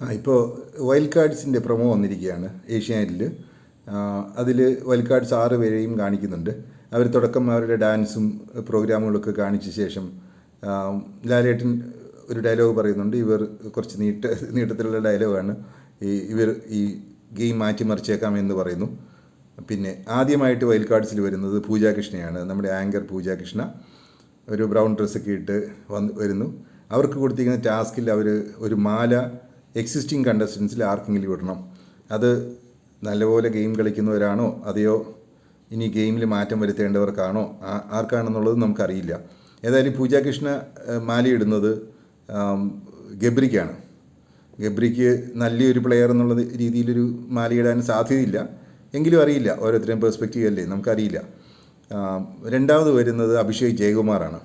ആ ഇപ്പോൾ wild കാർഡ്സിന്റെ promo വന്നിരിക്കുകയാണ് ഏഷ്യാനെറ്റിൽ അതിൽ വൈൽഡ് കാർഡ്സ് ആറ് പേരെയും കാണിക്കുന്നുണ്ട്. അവർ തുടക്കം അവരുടെ ഡാൻസും പ്രോഗ്രാമുകളൊക്കെ കാണിച്ച ശേഷം ലാലേട്ടൻ ഒരു ഡയലോഗ് പറയുന്നുണ്ട്. ഇവർ കുറച്ച് നീട്ട നീട്ടത്തിലുള്ള ഡയലോഗാണ് ഈ ഇവർ ഈ ഗെയിം മാറ്റിമറിച്ചേക്കാം എന്ന് പറയുന്നു. പിന്നെ ആദ്യമായിട്ട് വൈൽഡ് കാർഡ്സിൽ വരുന്നത് പൂജാ കൃഷ്ണയാണ്. നമ്മുടെ ആങ്കർ പൂജാ കൃഷ്ണ. ഒരു ബ്രൗൺ ഡ്രസ്സൊക്കെ ഇട്ട് വന്ന് വരുന്നു. അവർക്ക് കൊടുത്തിരിക്കുന്ന ടാസ്കിൽ അവർ ഒരു മാല എക്സിസ്റ്റിംഗ് കണ്ടസ്റ്റൻസിൽ ആർക്കെങ്കിലും ഇടണം. അത് നല്ലപോലെ ഗെയിം കളിക്കുന്നവരാണോ? അതെയോ ഇനി ഗെയിമിൽ മാറ്റം വരുത്തേണ്ടവർക്കാണോ? ആർക്കാണെന്നുള്ളത് നമുക്കറിയില്ല. ഏതായാലും പൂജാകൃഷ്ണ മാലയിടുന്നത് ഗബ്രിക്കാണ്. ഗബ്രിക്ക് നല്ലൊരു പ്ലെയർ എന്നുള്ള രീതിയിലൊരു മാലയിടാൻ സാധ്യതയില്ല. എങ്കിലും അറിയില്ല. ഓരോരുത്തരെയും പെർസ്പെക്റ്റീവ് അല്ലേ? നമുക്കറിയില്ല. രണ്ടാമത് വരുന്നത് അഭിഷേക് ജയകുമാറാണ്.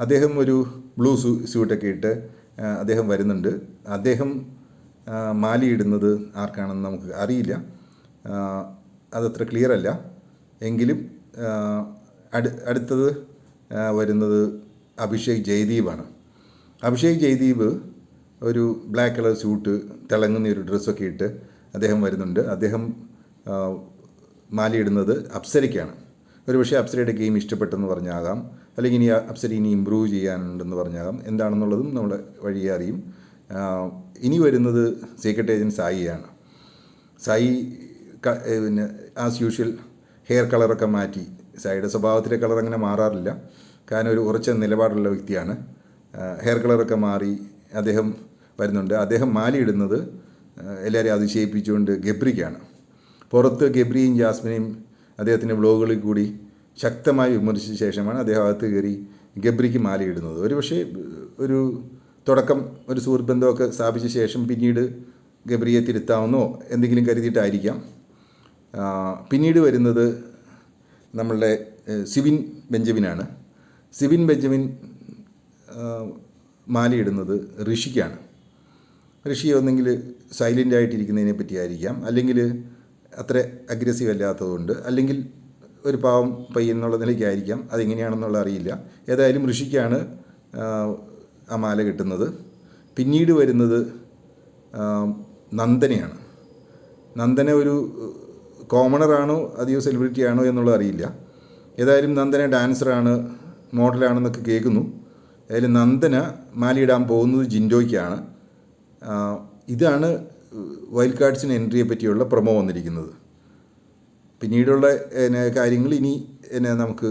അദ്ദേഹം ഒരു ബ്ലൂ സ്യൂട്ടൊക്കെ ഇട്ട് അദ്ദേഹം വരുന്നുണ്ട്. അദ്ദേഹം മാലിയിടുന്നത് ആർക്കാണെന്ന് നമുക്ക് അറിയില്ല. അതത്ര ക്ലിയർ അല്ല. എങ്കിലും അടു അടുത്തത് വരുന്നത് അഭിഷേക് ജയദീപാണ്. അഭിഷേക് ജയദീപ് ഒരു ബ്ലാക്ക് കളർ സ്യൂട്ട് തിളങ്ങുന്ന ഒരു ഡ്രസ്സൊക്കെ ഇട്ട് അദ്ദേഹം വരുന്നുണ്ട്. അദ്ദേഹം മാലയിടുന്നത് അപ്സരയ്ക്കാണ്. ഒരു പക്ഷേ അപ്സരയുടെ ഗെയിം ഇഷ്ടപ്പെട്ടെന്ന് പറഞ്ഞാകാം. അല്ലെങ്കിൽ ഇനി അപ്സര ഇനി ഇമ്പ്രൂവ് ചെയ്യാനുണ്ടെന്ന് പറഞ്ഞാകാം. എന്താണെന്നുള്ളതും നമ്മുടെ വഴിയെ അറിയും. ഇനി വരുന്നത് സീക്രട്ട് ഏജന്റ് സായിയാണ്. സായി പിന്നെ ആസ് യൂഷ്വൽ ഹെയർ കളറൊക്കെ മാറ്റി. സായിയുടെ സ്വഭാവത്തിലെ കളർ അങ്ങനെ മാറാറില്ല. കാരണം ഒരു ഉറച്ച നിലപാടുള്ള വ്യക്തിയാണ്. ഹെയർ കളറൊക്കെ മാറി അദ്ദേഹം വരുന്നുണ്ട്. അദ്ദേഹം മാലയിടുന്നത് എല്ലാവരെയും അതിശയിപ്പിച്ചുകൊണ്ട് ഗബ്രിക്കാണ്. പുറത്ത് ഗബ്രിയും ജാസ്മിനെയും അദ്ദേഹത്തിന്റെ വ്ലോഗുകളിൽ കൂടി ശക്തമായി വിമർശിച്ച ശേഷമാണ് അദ്ദേഹം അകത്ത് കയറി ഗബ്രിക്ക് മാലയിടുന്നത്. ഒരു പക്ഷേ ഒരു തുടക്കം ഒരു സുഹൃത്ത് ബന്ധമൊക്കെ സ്ഥാപിച്ച ശേഷം പിന്നീട് ഗബ്രിയെ തിരുത്താമെന്നോ എന്തെങ്കിലും കരുതിയിട്ടായിരിക്കാം. പിന്നീട് വരുന്നത് നമ്മളുടെ സിവിൻ ബെഞ്ചമിനാണ്. സിവിൻ ബെഞ്ചമിൻ മാലയിടുന്നത് ഋഷിക്കാണ്. ഋഷി ഒന്നെങ്കിൽ സൈലന്റ് ആയിട്ടിരിക്കുന്നതിനെ പറ്റിയായിരിക്കാം. അല്ലെങ്കിൽ അത്ര അഗ്രസീവ് അല്ലാത്തതുകൊണ്ട് അല്ലെങ്കിൽ ഒരു പാവം പയ്യെന്നുള്ള നിലയ്ക്കായിരിക്കാം. അതെങ്ങനെയാണെന്നുള്ള അറിയില്ല. ഏതായാലും ഋഷിക്കാണ് ആ, മാല കിട്ടുന്നത്. പിന്നീട് വരുന്നത് നന്ദനയാണ്. നന്ദന ഒരു കോമണറാണോ അതെയോ സെലിബ്രിറ്റി ആണോ എന്നുള്ളത് അറിയില്ല. ഏതായാലും നന്ദന ഡാൻസറാണ് മോഡലാണെന്നൊക്കെ കേൾക്കുന്നു. ഏതായാലും നന്ദന മാലയിടാൻ പോകുന്നത് ജിൻഡോയ്ക്കാണ്. ഇതാണ് വൈൽഡ് കാർഡ്സിന് എൻട്രിയെ പറ്റിയുള്ള പ്രൊമോ വന്നിരിക്കുന്നത്. പിന്നീടുള്ള പിന്നെ, കാര്യങ്ങൾ ഇനി എന്നെ നമുക്ക്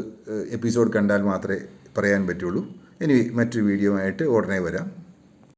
എപ്പിസോഡ് കണ്ടാൽ മാത്രമേ പറയാൻ പറ്റുള്ളൂ. ഇനി മറ്റൊരു വീഡിയോ ആയിട്ട് ഉടനെ വരാം.